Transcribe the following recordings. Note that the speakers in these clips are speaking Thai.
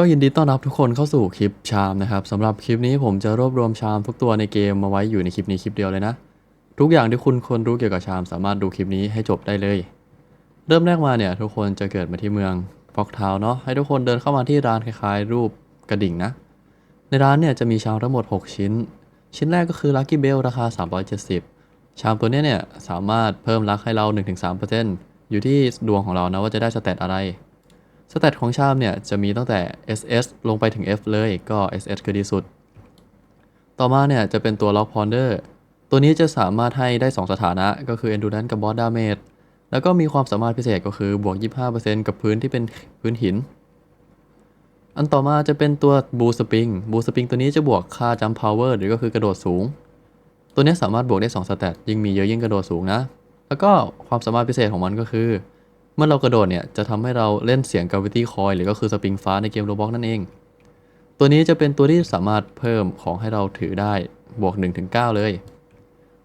ก็ยินดีต้อนรับทุกคนเข้าสู่คลิปชามนะครับสำหรับคลิปนี้ผมจะรวบรวมชามทุกตัวในเกมมาไว้อยู่ในคลิปนี้คลิปเดียวเลยนะ ทุกอย่างที่คุณควรรู้เกี่ยวกับชามสามารถดูคลิปนี้ให้จบได้เลย เริ่มแรกมาเนี่ยทุกคนจะเกิดมาที่เมืองฟอกทาวเนาะให้ทุกคนเดินเข้ามาที่ร้านคล้ายๆ รูปกระดิ่งนะ ในร้านเนี่ยจะมีชามทั้งหมด 6 ชิ้น ชิ้นแรกก็คือ Lucky Bell ราคา 370 ชามตัวเนี้ยเนี่ยสามารถเพิ่มลักให้เรา 1-3%อยู่ที่ดวงของเรานะว่าจะได้สเตตอะไร สเตตของชามเนี่ยจะมีตั้งแต่ SS ลงไปถึง F เลยก็ SS คือดีสุด ต่อมาเนี่ยจะเป็นตัว Lock Ponder ตัวนี้จะสามารถให้ได้ 2 สถานะ ก็คือ Endurance กับ Boss Damage แล้วก็มีความสามารถพิเศษก็คือบวก 25%กับพื้นที่เป็นพื้นหิน อันต่อมาจะเป็นตัว Blue Spring Blue Spring ตัวนี้จะบวกค่า Jump Power หรือก็คือกระโดดสูง ตัวนี้สามารถบวกได้2สเตตยิ่งมีเยอะยิ่งกระโดดสูงนะ แล้วก็ความสามารถพิเศษของมันก็คือ เมื่อเรากระโดดเนี่ยจะทำให้เราเล่นเสียง Gravity Coil หรือก็คือสปริงฟ้าในเกม Roblox นั่นเอง ตัวนี้จะเป็นตัวที่สามารถเพิ่มของให้เราถือได้บวก 1-9 เลย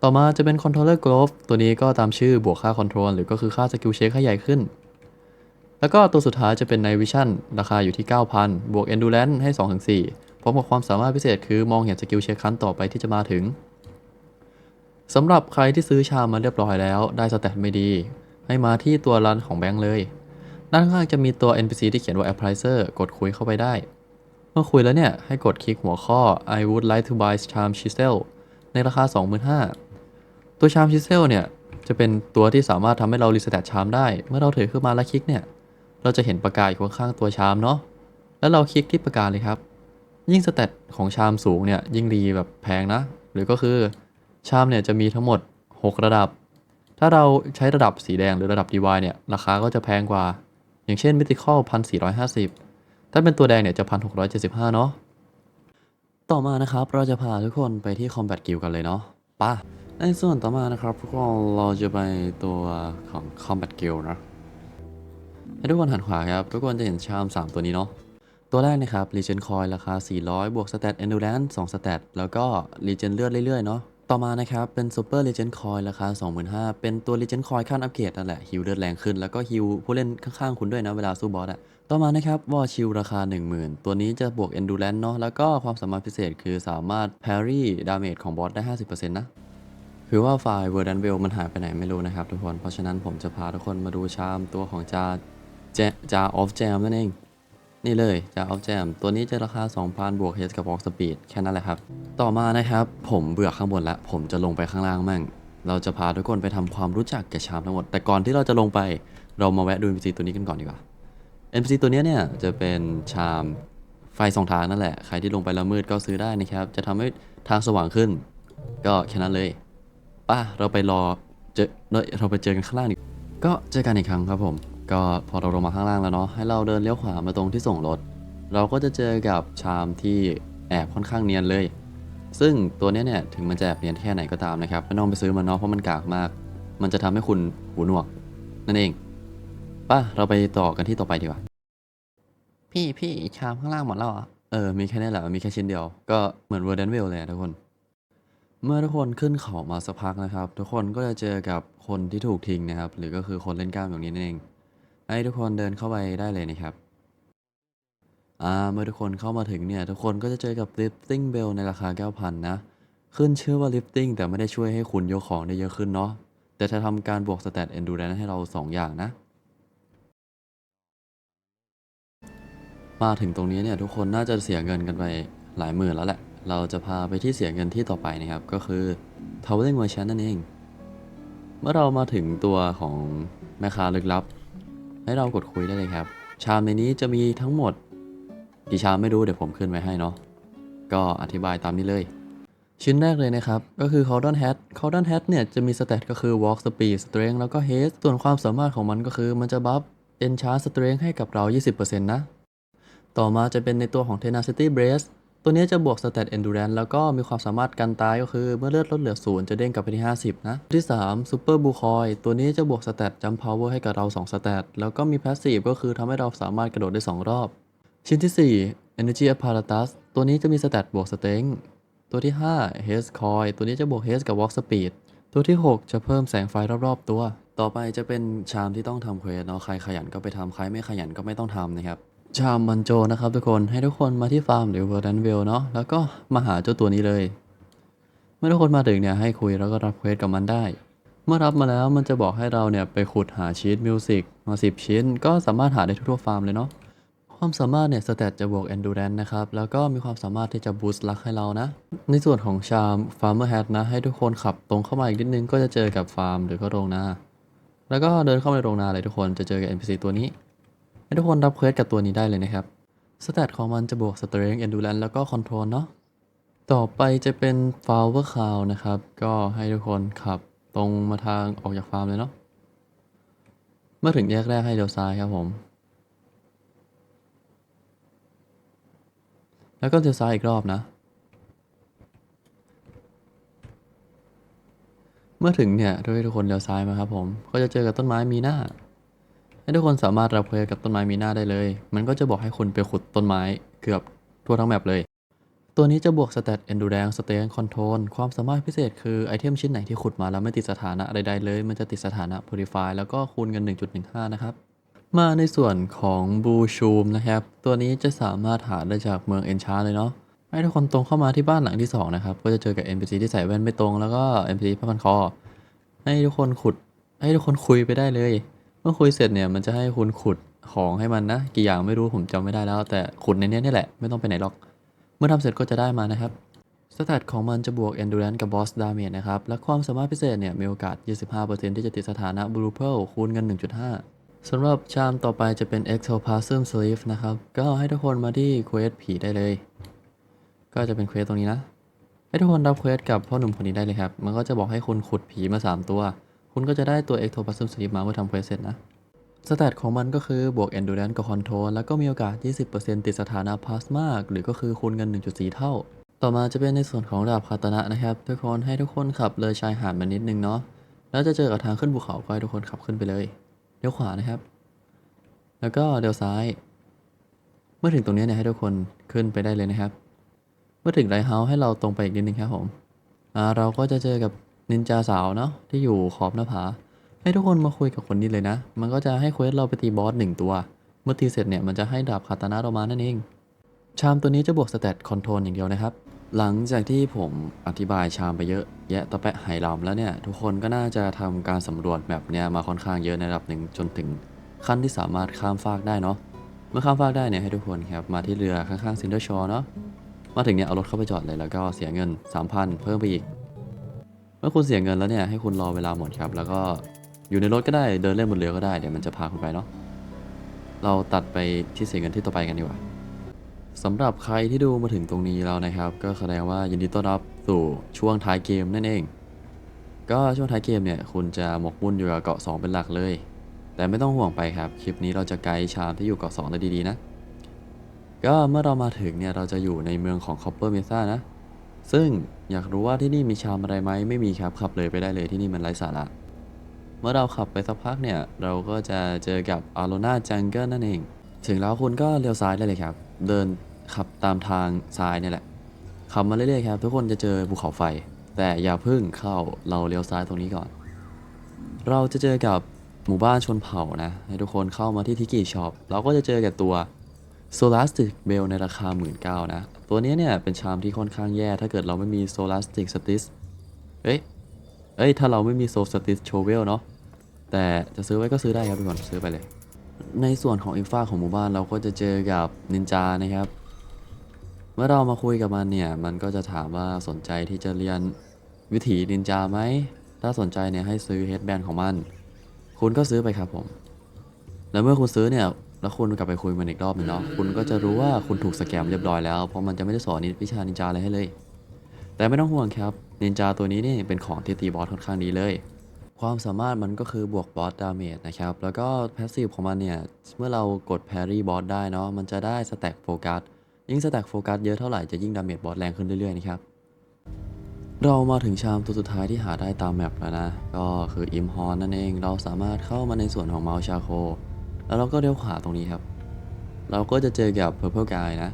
ต่อมาจะเป็น Controller Glove ตัวนี้ก็ตามชื่อบวกค่า Control หรือก็คือค่าสกิลเช็คให้ใหญ่ขึ้น แล้วก็ตัวสุดท้ายจะเป็น Night Vision ราคาอยู่ที่ 9,000 บวก Endurance ให้ 2-4 พร้อมกับความสามารถพิเศษคือมองเห็นสกิลเช็คครั้งต่อไปที่จะมาถึงสำหรับใครที่ซื้อชามมาเรียบร้อยแล้ว ได้สแตทไม่ดี ให้มาที่ตัวรันของแบงค์เลย ด้านข้างจะมีตัว NPC ที่เขียนว่า Appraiser กดคุยเข้าไปได้ เมื่อคุยแล้วเนี่ย ให้กดคลิกหัวข้อ I would like to buy charm chisel ในราคา 25,000 ตัว charm chisel เนี่ย จะเป็นตัวที่สามารถทำให้เรารีสแตทชามได้ เมื่อเราถือขึ้นมาแล้วคลิกเนี่ย เราจะเห็นประกาศอยู่ข้างตัวชามเนาะ แล้วเราคลิกที่ประกาศเลยครับ ยิ่งสเตตของชามสูงเนี่ยยิ่งดีแบบแพงนะ หรือก็คือชามเนี่ยจะมีทั้งหมด 6 ระดับ ถ้าเราใช้ระดับสีแดงหรือระดับ DY เนี่ย ราคาก็จะแพงกว่า อย่างเช่น Mythical 1450ถ้าเป็นตัวแดงเนี่ยจะ1675เนาะ ต่อมานะครับเราจะพาทุกคนไปที่ Combat Guild กันเลยเนาะป่ะในส่วนต่อมานะครับทุกคนเราจะไปตัวของ Combat Guild นะ ให้ทุกคนหันขวาครับ ทุกคนจะเห็นชาม 3 ตัวนี้เนาะ ตัวแรกนะครับ Legion Coin ราคา 400 บวก Stat Endurance 2 Stat แล้วก็ Legion เลือดเรื่อยๆ เนาะ ต่อมานะครับ เป็น Super Legion Coin ราคา 25,000 เป็นตัว Legion Coin ขั้นอัปเกรดนั่นแหละฮิวเลือดแรงขึ้น แล้วก็ฮิวผู้เล่นข้างๆ คุณด้วยนะ เวลาสู้บอสอะต่อมานะครับ War Shield ราคา 10,000 ตัวนี้จะบวก Endurance เนาะแล้วก็ความสามารถพิเศษคือสามารถ Parry Damage ของบอสได้ 50%นะคือว่าไฟล์ Verdant w e l l มันหายไปไหนไม่รู้นะครับทุกคนเพราะฉะนั้นผมจะพาทุกคนมาดูชามตัวของจาจาออฟแจมนั่นเอง นี่เลยจาออฟแจม ตัวนี้จะราคา 2,000 บวก H กับ Walk Speed แค่นั้นแหละครับ ต่อมานะครับผมเบื่อข้างบนแล้ว ผมจะลงไปข้างล่างมั่ง เราจะพาทุกคนไปทำความรู้จักกับชามทั้งหมด แต่ก่อนที่เราจะลงไปเรามาแวะดู NPC ตัวนี้กันก่อนดีกว่า NPC ตัวเนี้ยเนี่ยจะเป็นชามไฟสองทางนั่นแหละ ใครที่ลงไปแล้วมืดก็ซื้อได้นะครับ จะทำให้ทางสว่างขึ้น ก็แค่นั้นเลยป่ะเราไปรอเจอเนอะเราไปเจอกันข้างล่างดีก็เจอกันอีกครั้งครับผม ก็พอเราลงมาข้างล่างแล้วเนาะให้เราเดินเลี้ยวขวามาตรงที่ส่งรถ เราก็จะเจอกับชามที่แอบค่อนข้างเนียนเลย ซึ่งตัวเนี้ยเนี่ยถึงมันจะแอบเนียนแค่ไหนก็ตามนะครับไม่ต้องไปซื้อมันเนาะเพราะมันกากมาก มันจะทำให้คุณหูหนวก นั่นเองป่ะเราไปต่อกันที่ต่อไปดีกว่า พี่พี่ชามข้างล่างหมดแล้วเหรอะเออมีแค่นี้แหละมีแค่ชิ้นเดียว ก็เหมือนเวอร์เดนเวลเลยอะทุกคน เมื่อทุกคนขึ้นเขามาสักพักนะครับ ทุกคนก็จะเจอกับคนที่ถูกทิ้งนะครับ หรือก็คือคนเล่นกล้ามอย่างนี้นั่นเอง ให้ทุกคนเดินเข้าไปได้เลยนะครับอ่าเมื่อทุกคนเข้ามาถึงเนี่ย ทุกคนก็จะเจอกับ lifting bell ในราคา 9,000 นะ ขึ้นชื่อว่า lifting แต่ไม่ได้ช่วยให้คุณยกของได้เยอะขึ้นเนาะแต่จะทำการบวก stat endurance ให้เรา 2 อย่างนะ มาถึงตรงนี้เนี่ย ทุกคนน่าจะเสียเงินกันไปหลายหมื่นแล้วแหละ เราจะพาไปที่เสียเงินที่ต่อไปนะครับ ก็คือ Towering Merchant นั่นเอง เมื่อเรามาถึงตัวของแม่ค้าลึกลับ ให้เรากดคุยได้เลยครับ ชามในนี้จะมีทั้งหมด กี่ชามไม่รู้เดี๋ยวผมขึ้นไว้ให้เนาะก็อธิบายตามนี้เลย ชิ้นแรกเลยนะครับ ก็คือ Cauldron Hat Cauldron Hat เนี่ยจะมีสเตตก็คือ Walk Speed Strength แล้วก็ Haste ส่วนความสามารถของมันก็คือมันจะบัฟ Enchant Strength ให้กับเรา 20%นะ ต่อมาจะเป็นในตัวของ Tenacity Brace ตัวนี้จะบวก Stat Endurance แล้วก็มีความสามารถกันตายก็คือ เมื่อเลือดลดเหลือศูนย์จะเด้งกลับไปที่ 50 นะที่ 3 Super b u c o i ตัวนี้จะบวก Stat Jump Power ให้กับเรา 2 Stat แล้วก็มี Passive ก็คือทำให้เราสามารถกระโดดได้ 2 รอบ ชิ้นที่ 4 Energy Apparatus ตัวนี้จะมี Stat บวก Strength ตัวที่ 5 Haze Coil ตัวนี้จะบวก Haze กับ Walk Speed ตัวที่ 6 จะเพิ่มแสงไฟรอบๆตัว ต่อไปจะเป็นชามที่ต้องทำเควสเนาะใครขยันก็ไปทำใครไม่ขยันก็ไม่ต้องทำนะครับ ชามมันโจนะครับทุกคนให้ทุกคนมาที่ฟาร์มหรือเวอร์ดันเวลเนาะแล้วก็มาหาเจ้าตัวนี้เลย เมื่อทุกคนมาถึงเนี่ยให้คุยแล้วก็รับเควสกับมันได้ เมื่อรับมาแล้วมันจะบอกให้เราเนี่ยไปขุดหาชีตมิวสิกมา 10 ชิ้น ก็สามารถหาได้ทั่วฟาร์มเลยเนาะความสามารถเนี่ยสเตตจะบวก endurance นะครับแล้วก็มีความสามารถที่จะบูสต์ลักให้เรานะ ในส่วนของชาม farmer hat นะให้ทุกคนขับตรงเข้ามาอีกนิดนึงก็จะเจอกับฟาร์มหรือก็โรงนาแล้วก็เดินเข้ามาในโรงนาเลยทุกคนจะเจอกับ NPC ตัวนี้ ให้ทุกคนรับเควสกับตัวนี้ได้เลยนะครับสแตทของมันจะบวก Strength Endurance แล้วก็ Control เนาะต่อไปจะเป็น Flower Cloud นะครับ ก็ให้ทุกคนขับตรงมาทางออกจากฟาร์มเลยเนาะเมื่อถึงแยกแรกให้เลี้ยวซ้ายครับผม แล้วก็เลี้ยวซ้ายอีกรอบนะ เมื่อถึงเนี่ยด้วยทุกคนเลี้ยวซ้ายมาครับผม ก็จะเจอกับต้นไม้มีหน้า ให้ทุกคนสามารถรับเควสกับต้นไม้มีหน้าได้เลย มันก็จะบอกให้คุณไปขุดต้นไม้เกือบทั่วทั้งแมปเลย ตัวนี้จะบวกสเตต endurance strength control ความสามารถพิเศษคือไอเทมชิ้นไหนที่ขุดมาแล้วไม่ติดสถานะใดๆเลย มันจะติดสถานะ purify แล้วก็คูณกัน 1.15 นะครับ มาในส่วนของ blue shoom นะครับ ตัวนี้จะสามารถหาได้จากเมือง enchant เลยเนาะให้ทุกคนตรงเข้ามาที่บ้านหลังที่สองนะครับ ก็จะเจอกับ NPC ที่ใส่แว่นไม่ตรงแล้วก็ NPC ผ้าพันคอ ให้ทุกคนขุด ให้ทุกคนคุยไปได้เลย เมื่อคุยเสร็จเนี่ยมันจะให้คุณขุดของให้มันนะ กี่อย่างไม่รู้ผมจำไม่ได้แล้ว แต่ขุดในนี้นี่แหละไม่ต้องไปไหนหรอก เมื่อทำเสร็จก็จะได้มานะครับสแตทของมันจะบวก endurance กับ boss damage นะครับ และความสามารถพิเศษเนี่ยมีโอกาส 25%ที่จะติดสถานะ blue pearl คูณกัน 1.5 สำหรับชามต่อไปจะเป็น ectoplasm sleeve นะครับ ก็ให้ทุกคนมาที่เควสผีได้เลย ก็จะเป็นเควสตรงนี้นะ ให้ทุกคนรับเควสกับพ่อหนุ่มคนนี้ได้เลยครับ มันก็จะบอกให้คุณขุดผีมา 3 ตัว คุณก็จะได้ตัว ectoplasm sleeve มาเมื่อทำเควสเสร็จนะสแตทของมันก็คือบวก endurance กับ control แล้วก็มีโอกาส 20%ติดสถานะ plasma หรือก็คือคูณกัน 1.4 เท่า ต่อมาจะเป็นในส่วนของดาบคาตนะนะครับทุกคนให้ทุกคนขับเลยชายหาดมานิดนึงเนาะแล้วจะเจอกับทางขึ้นภูเขาก็ให้ทุกคนขับขึ้นไปเลยเลี้ยวขวานะครับ แล้วก็เลี้ยวซ้าย เมื่อถึงตรงนี้เนี่ยให้ทุกคนขึ้นไปได้เลยนะครับ เมื่อถึงไลท์เฮาส์ให้เราตรงไปอีกนิดนึงครับผมอ่าเราก็จะเจอกับ นินจาสาวเนาะที่อยู่ขอบหน้าผา ให้ทุกคนมาคุยกับคนนี้เลยนะ มันก็จะให้เควสเราไปตีบอสหนึ่งตัว เมื่อตีเสร็จเนี่ยมันจะให้ดาบคาตานะเรามานั่นเอง ชามตัวนี้จะบวกสเตตคอนโทรลอย่างเดียวนะครับ หลังจากที่ผมอธิบายชามไปเยอะ แยะตะแปะไหหลำแล้วเนี่ย ทุกคนก็น่าจะทำการสำรวจแบบเนี้ยมาค่อนข้างเยอะในระดับหนึ่งจนถึงขั้นที่สามารถข้ามฟากได้เนาะเมื่อข้ามฟากได้เนี่ยให้ทุกคนครับมาที่เรือข้างๆซินเดอร์ชอเนาะมาถึงเนี่ยเอารถเข้าไปจอดเลยแล้วก็เสียเงิน 3,000 เพิ่มไปอีก มื่อคุณเสียเงินแล้วเนี่ยให้คุณรอเวลาหมดครับ แล้วก็อยู่ในรถก็ได้เดินเล่นบนเรือก็ได้เดี๋ยวมันจะพาคุณไปเนาะเราตัดไปที่เสียเงินที่ต่อไปกันดีกว่าสำหรับใครที่ดูมาถึงตรงนี้แล้วนะครับ ก็แสดงว่ายินดีต้อนรับสู่ช่วงท้ายเกมนั่นเอง ก็ช่วงท้ายเกมเนี่ยคุณจะหมกมุ่นอยู่กับเกาะ 2 เป็นหลักเลย แต่ไม่ต้องห่วงไปครับ คลิปนี้เราจะไกด์ชามที่อยู่เกาะ2ได้ดีๆนะ ก็เมื่อเรามาถึงเนี่ยเราจะอยู่ในเมืองของคอปเปอร์เมซ่านะ ซึ่งอยากรู้ว่าที่นี่มีชามอะไรไหมไม่มีครับขับเลยไปได้เลยที่นี่มันไร้สาระ เมื่อเราขับไปสักพักเนี่ย เราก็จะเจอกับอารูนาจังเกิลนั่นเอง ถึงแล้วคุณก็เลี้ยวซ้ายได้เลยครับ เดินขับตามทางซ้ายนี่แหละขับมาเรื่อยๆครับ ทุกคนจะเจอภูเขาไฟ แต่อย่าพึ่งเข้าเราเลี้ยวซ้ายตรงนี้ก่อน เราจะเจอกับหมู่บ้านชนเผ่านะให้ทุกคนเข้ามาที่ทิกิช็อปเราก็จะเจอกับตัว โซลาสติกเบลในราคา 1 9ื่นนะ ตัวนี้เนี่ยเป็นชามที่ค่อนข้างแย่ถ้าเกิดเราไม่มีโซลาสติกสติสเอ้ยเอ้ย ถ้าเราไม่มีโซลสติสโชเวลเนาะแต่จะซื้อไว้ก็ซื้อได้ครับทุกคนซื้อไปเลย ในส่วนของอีกฝ้าของหมู่บ้านเราก็จะเจอกับนินจานะครับ เมื่อเรามาคุยกับมันเนี่ย มันก็จะถามว่าสนใจที่จะเรียนวิถีนินจาไหม ถ้าสนใจเนี่ยให้ซื้อเฮดแบนของมัน คุณก็ซื้อไปครับผม แล้วเมื่อคุณซื้อเนี่ย แล้วคุณกลับไปคุยมันอีกรอบหนึงเนาะคุณก็จะรู้ว่าคุณถูกสแกมเรียบร้อยแล้ว เพราะมันจะไม่ได้สอนนิวิชานินจาอะไรให้เลย แต่ไม่ต้องห่วงครับนินจาตัวนี้นี่เป็นของที่ตีบอสค่อนข้างดีเลย ความสามารถมันก็คือบวกบอสดาเมจนะครับ แล้วก็แพสซีฟของมันเนี่ย เมื่อเรากดแพรี่บอสได้เนาะมันจะได้สแต็กโฟกัสยิ่งสแต็กโฟกัสเยอะเท่าไหร่จะยิ่งดาเมจบอสแรงขึ้นเรื่อยๆนะครับเรามาถึงชามตัวสุดท้ายที่หาได้ตามแมปแล้วนะ ก็คืออิมฮอนนั่นเอง เราสามารถเข้ามาในส่วนของเมาส์ชาโค แล้วเราก็เลี้ยวขวาตรงนี้ครับ เราก็จะเจอกับ Purple Guy นะ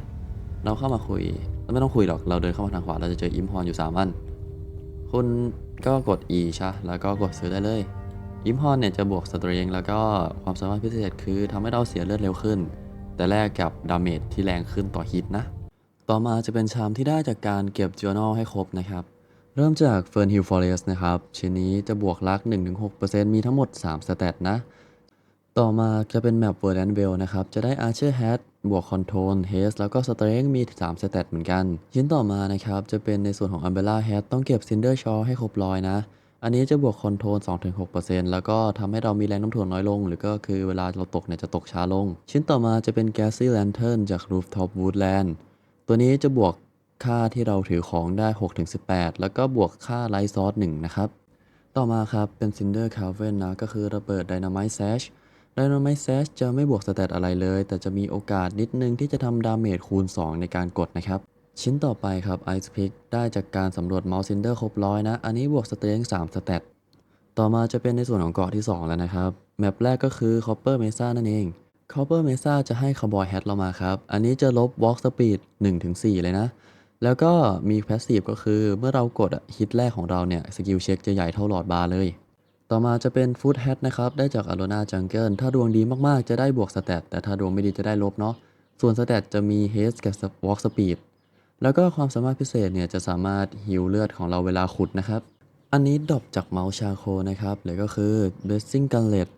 เราเข้ามาคุยแล้วไม่ต้องคุยหรอก เราเดินเข้ามาทางขวา เราจะเจออิมฮอนอยู่3อัน คุณก็กด E ใช่ แล้วก็กดซื้อได้เลย อิมฮอนเนี่ยจะบวกสเตรงแล้วก็ความสามารถพิเศษคือทำให้เราเสียเลือดเร็วขึ้น แต่แลกกับดาเมจที่แรงขึ้นต่อฮิตนะ ต่อมาจะเป็นชามที่ได้จากการเก็บ journal ให้ครบนะครับ เริ่มจาก Fern Hill Forest นะครับ ชิ้นนี้จะบวกลัก 1-6%มีทั้งหมด 3 สเตตนะ ต่อมาจะเป็นแมป Verdant Well นะครับ จะได้ Archer Hat บวก Control Haste แล้วก็ Strength มี3สเตตเหมือนกัน ชิ้นต่อมานะครับ จะเป็นในส่วนของ Umbrella Hat ต้องเก็บ Cinder Shaw ให้ครบร้อยนะ อันนี้จะบวก Control 2-6%แล้วก็ทำให้เรามีแรงน้ำถ่วงน้อยลง หรือก็คือเวลาเราตกเนี่ยจะตกช้าลง ชิ้นต่อมาจะเป็น Gassy Lantern จาก Rooftop Woodland ตัวนี้จะบวกค่าที่เราถือของได้ 6-18 แล้วก็บวกค่า Light Source 1นะครับต่อมาครับเป็น Cinder Cavern นะก็คือระเบิด Dynamite Sash Dynamite Sash จะไม่บวกสเตตอะไรเลย แต่จะมีโอกาสนิดนึงที่จะทำดาเมจคูณ 2 ในการกดนะครับ ชิ้นต่อไปครับ Ice Pick ได้จากการสำรวจ Mount Cinder ครบร้อยนะ อันนี้บวกสเต n 3สเตตต่อมาจะเป็นในส่วนของเกาะที่ 2 แล้วนะครับ แมปแรกก็คือ Copper Mesa นั่นเอง Copper Mesa จะให้ Cowboy Hat เรามาครับ อันนี้จะลบ Walk Speed 1-4 เลยนะแล้วก็มี Passive ก็คือเมื่อเรากดฮิตแรกของเราเนี่ย สกิลเช็คจะใหญ่เท่าหลอดบาร์เลย ต่อมาจะเป็น Food Hat นะครับได้จาก Arona Jungle ถ้าดวงดีมากๆ จะได้บวกสเตตแต่ถ้าดวงไม่ดีจะได้ลบเนาะส่วนสเตตจะมี Haste กับ Walk Speed แล้วก็ความสามารถพิเศษเนี่ยจะสามารถฮิวเลือดของเราเวลาขุดนะครับ อันนี้ดอปจากเมาส์ชาโคนะครับหรือก็คือ Blessing Gunlet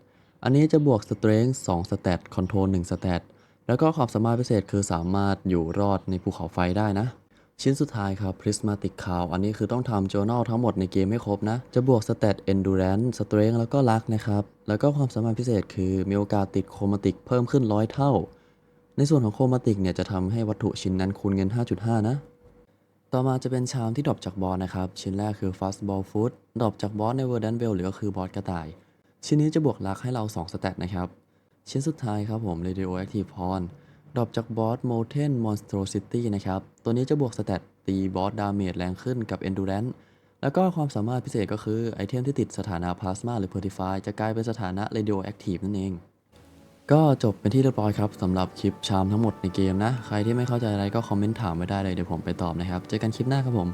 อันนี้จะบวก Strength 2สเตต Control 1สเตตแล้วก็ความสามารถพิเศษคือสามารถอยู่รอดในภูเขาไฟได้นะ ชิ้นสุดท้ายครับ Prismatic Cloud อันนี้คือต้องทำ journal ทั้งหมดในเกมให้ครบนะ จะบวก stat endurance strength แล้วก็ luck นะครับ แล้วก็ความสามารถพิเศษคือมีโอกาสติดโครมาติกเพิ่มขึ้น100เท่า ในส่วนของโครมาติกเนี่ยจะทำให้วัตถุชิ้นนั้นคูณเงิน 5.5 นะ ต่อมาจะเป็นชามที่ดรอปจากบอสนะครับ ชิ้นแรกคือ Fastball Food ดรอปจากบอสใน Verdant Bell หรือก็คือบอสกระต่าย ชิ้นนี้จะบวกลักให้เรา2สเตตนะครับ ชิ้นสุดท้ายครับผม Radioactive Horn ดรอปจากบอสโมเทนมอนสโตรซิตี้นะครับ ตัวนี้จะบวกสเตตตีบอสดาเมจแรงขึ้นกับ Endurance แล้วก็ความสามารถพิเศษก็คือ ไอเทมที่ติดสถานะ Plasma หรือ Purify จะกลายเป็นสถานะ Radioactive นั่นเอง ก็จบเป็นที่เรียบร้อยครับสำหรับคลิปชามทั้งหมดในเกมนะ ใครที่ไม่เข้าใจอะไรก็คอมเมนต์ถามไว้ได้เลยเดี๋ยวผมไปตอบนะครับ เจอกันคลิปหน้าครับผม